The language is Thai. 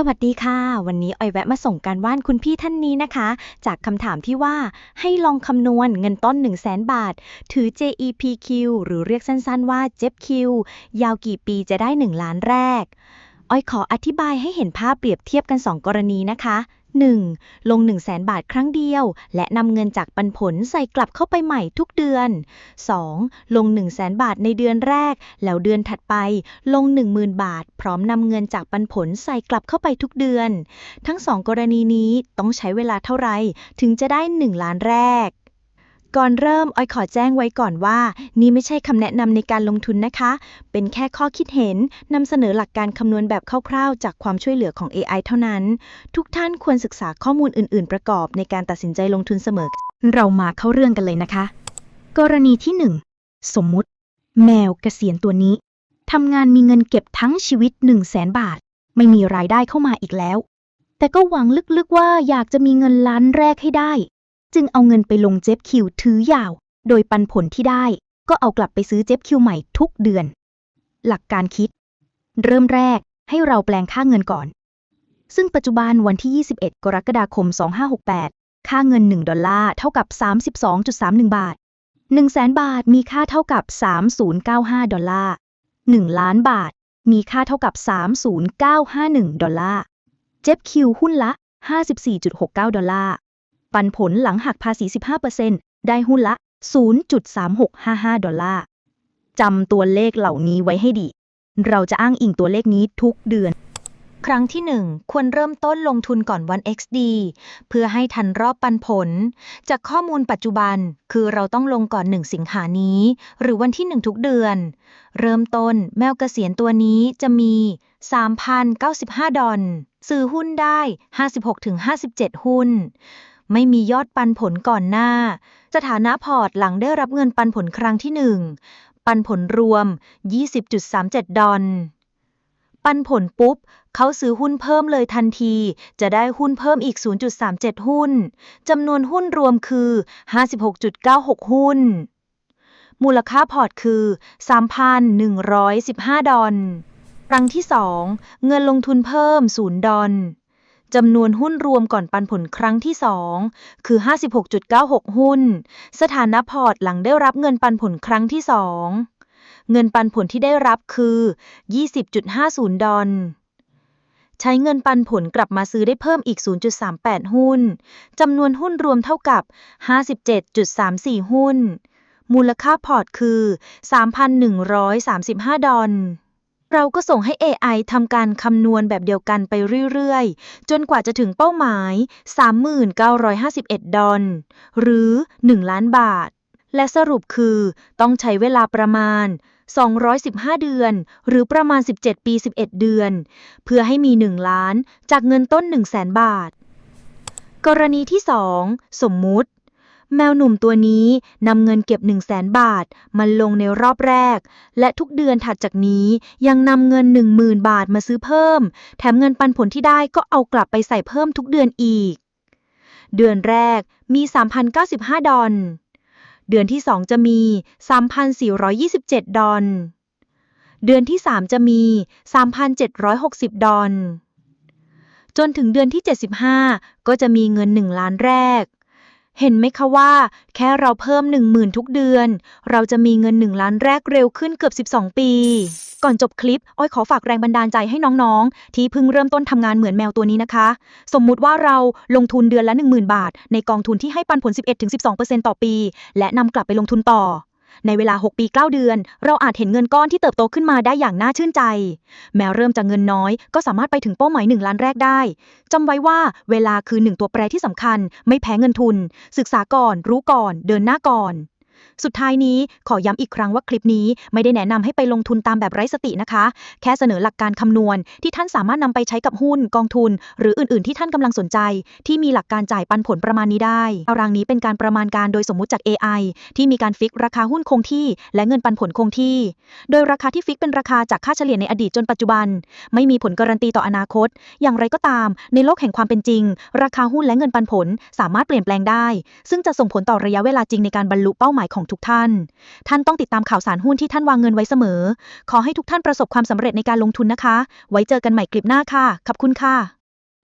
สวัสดีค่ะ วันนี้ออยแวะมาส่งการว่านคุณพี่ท่านนี้นะคะ จากคำถามที่ว่าให้ลองคำนวณเงินต้น 1 0 0 0 0แบาท ถือ JEPQ หรือเรียกสั้นๆว่า JEPQ ยาวกี่ปีจะได้ 1 ล้านแรกออยขออธิบายให้เห็นภาพเปรียบเทียบกัน 2 กรณีนะคะ 1. ลง 1 0 0 0 0แบาทครั้งเดียว และนำเงินจากปันผลใส่กลับเข้าไปใหม่ทุกเดือน 2. ลง 1 0 0 0 0แบาทในเดือนแรก แล้วเดือนถัดไป ลง 10,000 บาท พร้อมนำเงินจากปันผลใส่กลับเข้าไปทุกเดือน ทั้งสองกรณีนี้ต้องใช้เวลาเท่าไหร่ถึงจะได้ 1 ล้านแรก ก่อนเริ่มออยขอแจ้งไว้ก่อนว่า นี่ไม่ใช่คำแนะนำในการลงทุนนะคะ เป็นแค่ข้อคิดเห็นนำเสนอหลักการคำนวณแบบคร่าวๆ จากความช่วยเหลือของ AI เท่านั้น ทุกท่านควรศึกษาข้อมูลอื่นๆ ประกอบในการตัดสินใจลงทุนเสมอ เรามาเข้าเรื่องกันเลยนะคะ กรณีที่ 1 สมมุติ แมวเกษียณตัวนี้ทำงานมีเงินเก็บทั้งชีวิต 1 0 0 0 0แสนบาท ไม่มีรายได้เข้ามาอีกแล้ว แต่ก็หวังลึกๆว่าอยากจะมีเงินล้านแรกให้ได้ จึงเอาเงินไปลงเจ็บคิวถือยาว โดยปันผลที่ได้ก็เอากลับไปซื้อเจ็บคิวใหม่ทุกเดือน หลักการคิด เริ่มแรกให้เราแปลงค่าเงินก่อน ซึ่งปัจจุบันวันที่ 21 กรกฎาคม 2568 ค่าเงิน 1 ดอลลาร์เท่ากับ 32.31 บาท 1 แสนบาทมีค่าเท่ากับ 3095 ดอลลาร์ 1 ล้านบาทมีค่าเท่ากับ 30951 ดอลลาร์ เจ็บคิวหุ้นละ 54.69 ดอลลาร์ ปันผลหลังหักภาษี 15%ได้หุ้นละ 0.3655 ดอลลาร์ จำตัวเลขเหล่านี้ไว้ให้ดี เราจะอ้างอิงตัวเลขนี้ทุกเดือน ครั้งที่ 1 ควรเริ่มต้นลงทุนก่อนวัน XD เพื่อให้ทันรอบปันผล จากข้อมูลปัจจุบัน คือเราต้องลงก่อน 1 สิงหานี้ หรือวันที่ 1 ทุกเดือน เริ่มต้นแมวเกษียณตัวนี้จะมี 3,095 ดอลซื้อหุ้นได้ 56-57 หุ้น ไม่มียอดปันผลก่อนหน้า สถานะพอร์ตหลังได้รับเงินปันผลครั้งที่ 1 ปันผลรวม 20.37 ดอลปันผลปุ๊บ เขาซื้อหุ้นเพิ่มเลยทันที จะได้หุ้นเพิ่มอีก 0.37 หุ้น จำนวนหุ้นรวมคือ 56.96 หุ้น มูลค่าพอร์ตคือ 3,115 ดอลครั้งที่ 2 เงินลงทุนเพิ่ม 0 ดอล จำนวนหุ้นรวมก่อนปันผลครั้งที่ 2 คือ 56.96 หุ้น สถานะพอร์ตหลังได้รับเงินปันผลครั้งที่ 2 เงินปันผลที่ได้รับคือ 20.50 ดอลใช้เงินปันผลกลับมาซื้อได้เพิ่มอีก 0.38 หุ้น จำนวนหุ้นรวมเท่ากับ 57.34 หุ้น มูลค่าพอร์ตคือ 3,135 ดอล เราก็ส่งให้ AI ทำการคำนวณแบบเดียวกันไปเรื่อยๆ จนกว่าจะถึงเป้าหมาย 3951 ดอลหรือ 1 ล้านบาท และสรุปคือต้องใช้เวลาประมาณ 215 เดือน หรือประมาณ 17 ปี 11 เดือน เพื่อให้มี 1 ล้านจากเงินต้น 1 0 0 0 0 0 บาท กรณีที่ 2 สมมุติ แมวหนุ่มตัวนี้นำเงินเก็บ 1 0 0 0 0แสนบาทมาลงในรอบแรก และทุกเดือนถัดจากนี้ยังนำเงิน 10,000 บาทมาซื้อเพิ่ม แถมเงินปันผลที่ได้ก็เอากลับไปใส่เพิ่มทุกเดือนอีก เดือนแรกมี 3,095 ดอลเดือนที่ 2 จะมี 3,427 ดอลเดือนที่ 3 จะมี 3,760 ดอลจนถึงเดือนที่ 75 ก็จะมีเงิน 1 ล้านแรก เห็นไหมคะว่า แค่เราเพิ่ม 10,000 ทุกเดือน เราจะมีเงิน 1 ล้านแรกเร็วขึ้นเกือบ 12 ปี ก่อนจบคลิป อ้อยขอฝากแรงบันดาลใจให้น้องๆ ที่เพิ่งเริ่มต้นทำงานเหมือนแมวตัวนี้นะคะ สมมุติว่าเราลงทุนเดือนละ 10,000 บาท ในกองทุนที่ให้ปันผล 11-12%ต่อปี และนำกลับไปลงทุนต่อ ในเวลา 6 ปี 9 เดือน เราอาจเห็นเงินก้อนที่เติบโตขึ้นมาได้อย่างน่าชื่นใจ แม้เริ่มจากเงินน้อย ก็สามารถไปถึงเป้าหมาย 1 ล้านแรกได้ จำไว้ว่าเวลาคือหนึ่งตัวแปรที่สำคัญ ไม่แพ้เงินทุน ศึกษาก่อน รู้ก่อน เดินหน้าก่อน สุดท้ายนี้ขอย้ำอีกครั้งว่าคลิปนี้ไม่ได้แนะนำให้ไปลงทุนตามแบบไร้สตินะคะ แค่เสนอหลักการคำนวณ ที่ท่านสามารถนำไปใช้กับหุ้นกองทุน หรืออื่นๆ ที่ท่านกำลังสนใจ ที่มีหลักการจ่ายปันผลประมาณนี้ได้ตารางนี้เป็นการประมาณการโดยสมมุติจาก AI ที่มีการฟิกราคาหุ้นคงที่ และเงินปันผลคงที่ โดยราคาที่ฟิกเป็นราคาจากค่าเฉลี่ยในอดีตจนปัจจุบัน ไม่มีผลการันตีต่ออนาคต อย่างไรก็ตาม ในโลกแห่งความเป็นจริง ราคาหุ้นและเงินปันผล สามารถเปลี่ยนแปลงได้ ซึ่งจะส่งผลต่อระยะเวลาจริงในการบรรลุเป้าหมายายของทุกท่าน ท่านต้องติดตามข่าวสารหุ้นที่ท่านวางเงินไว้เสมอ ขอให้ทุกท่านประสบความสำเร็จในการลงทุนนะคะ ไว้เจอกันใหม่คลิปหน้าค่ะ ขอบคุณค่ะ